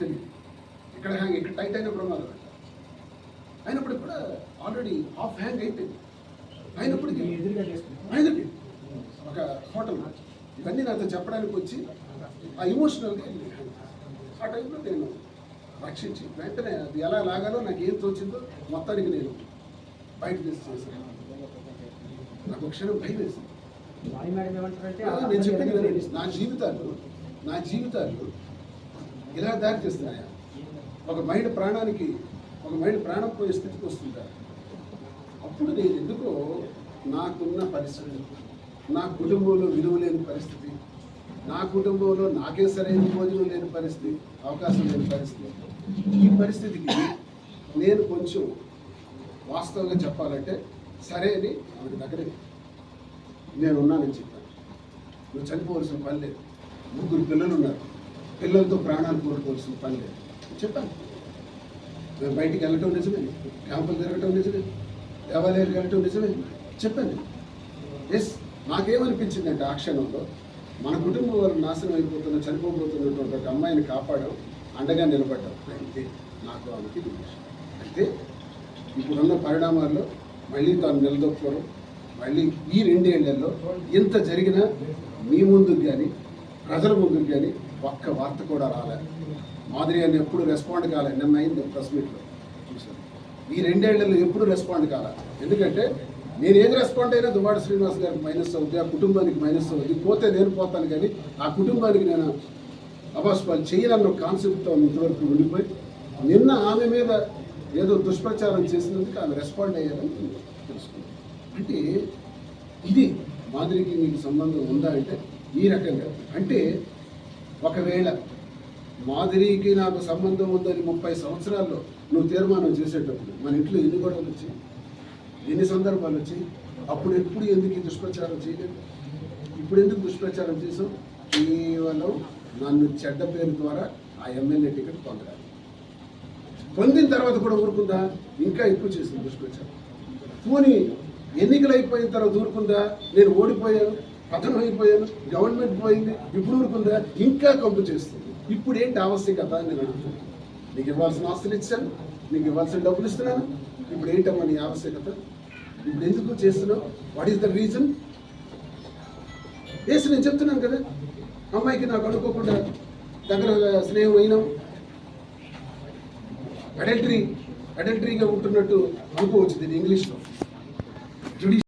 తెలియదు ఇక్కడ హ్యాంగ్ ఇక్కడ టైట్ అయిన ప్రమాదం అంట అయినప్పటికి కూడా ఆల్రెడీ హాఫ్ హ్యాంగ్ అయిపోయింది అయినప్పటికీ ఆయనకి ఒక హోటల్ ఇవన్నీ నాతో చెప్పడానికి వచ్చి ఆ ఇమోషనల్గా ఆ టైంలో నేను రక్షించి వెంటనే అది ఎలా లాగాలో నాకు ఏం తోచిందో మొత్తానికి నేను బయట తీసి చేశాను. నాకు ఒక క్షణం భయం వేసింది. నేను చెప్పింది. నా జీవితాలు నా జీవితాలు ఇలా దారి చేస్తున్నాయా? ఒక మైండ్ ప్రాణానికి ఒక మైండ్ ప్రాణం పోయే స్థితికి వస్తుందా? అప్పుడు నేను ఎందుకో నాకున్న పరిస్థితి నా కుటుంబంలో విలువ లేని పరిస్థితి నా కుటుంబంలో నాకే సరైన భోజనం లేని పరిస్థితి అవకాశం లేని పరిస్థితి. ఈ పరిస్థితికి నేను కొంచెం వాస్తవంగా చెప్పాలంటే సరే అని ఆవిడ దగ్గర నేను ఉన్నానని చెప్పాను. నువ్వు చనిపోవలసిన పని లేదు. ముగ్గురు పిల్లలు ఉన్నారు. పిల్లలతో ప్రాణాలు కోరుకోవాల్సిన పని లేదు. చెప్పాను మేము బయటికి వెళ్ళటం నిజమే. క్యాంపులు తిరగటం నిజమే. దేవాలయాలకు వెళ్ళటం నిజమే. చెప్పాను ఎస్ నాకేమనిపించిందంటే ఆ క్షణంలో మన కుటుంబం వాళ్ళు నాశనం అయిపోతున్న చనిపోబోతున్నటువంటి ఒక అమ్మాయిని కాపాడడం అండగా నిలబడ్డాం. అయితే నాకు ఆమెకి అయితే ఇప్పుడున్న పరిణామాల్లో మళ్ళీ తాను నిలదొక్కుకోవడం మళ్ళీ ఈ రెండేళ్ళలో ఎంత జరిగినా మీ ముందుకు కానీ ప్రజల ముందుకు కానీ ఒక్క వార్త కూడా రాలే. మాదిరి అని ఎప్పుడు రెస్పాండ్ కాలే. నిన్న అయింది ప్రెస్ మీట్లో చూశాను. ఈ రెండేళ్ళలో ఎప్పుడు రెస్పాండ్ కాలే. ఎందుకంటే నేను ఏది రెస్పాండ్ అయినా దువ్వాడ శ్రీనివాస్ గారికి మైనస్ అవుద్ది ఆ కుటుంబానికి మైనస్ అవుద్ది. పోతే నేను పోతాను కానీ ఆ కుటుంబానికి నేను అబాస్పాలు చేయాలన్న కాన్సెప్ట్తో ఇంతవరకు ఉండిపోయి నిన్న ఆమె మీద ఏదో దుష్ప్రచారం చేసినందుకు ఆమె రెస్పాండ్ అయ్యారని తెలుసుకున్నాను. అంటే ఇది మాదిరికి మీకు సంబంధం ఉందా అంటే ఈ రకంగా. అంటే ఒకవేళ మాదిరికి నాకు సంబంధం ఉందని ముప్పై సంవత్సరాల్లో నువ్వు తీర్మానం చేసేటప్పుడు మన ఇంట్లో ఎన్ని గొడవలు వచ్చాయి? ఎన్ని సందర్భాలు వచ్చాయి? అప్పుడు ఎప్పుడు ఎందుకు ఈ దుష్ప్రచారం చేయలేదు? ఇప్పుడు ఎందుకు దుష్ప్రచారం చేసావు కేవలం నన్ను చెడ్డ పేరు ద్వారా ఆ ఎమ్మెల్యే టికెట్ పొందడానికి. పొందిన తర్వాత కూడా ఊరుకుందా? ఇంకా ఎక్కువ చేసింది దుష్ప్రచారం. పోనీ ఎన్నికలు అయిపోయిన తర్వాత ఊరుకుందా? నేను ఓడిపోయాను. పతనం అయిపోయాను గవర్నమెంట్ పోయింది ఇప్పుడు ఊరుకుందా ఇంకా కంపు చేస్తుంది. ఇప్పుడు ఏంటి ఆవశ్యకత అని నేను అడుగుతున్నాను నీకు ఇవ్వాల్సిన ఆస్తులు ఇచ్చాను నీకు ఇవ్వాల్సిన డబ్బులు ఇస్తున్నాను ఇప్పుడు ఏంటమ్మా నీ ఆవశ్యకత? ఇప్పుడు ఎందుకు చేస్తున్నావు? వాట్ ఈస్ ద రీజన్ వేసి నేను చెప్తున్నాను కదా అమ్మాయికి నాకు అనుకోకుండా దగ్గర స్నేహం అయినాం. అడల్టరీ అడల్టరీగా ఉంటున్నట్టు అనుకోవచ్చు దీన్ని ఇంగ్లీష్లో. జుడి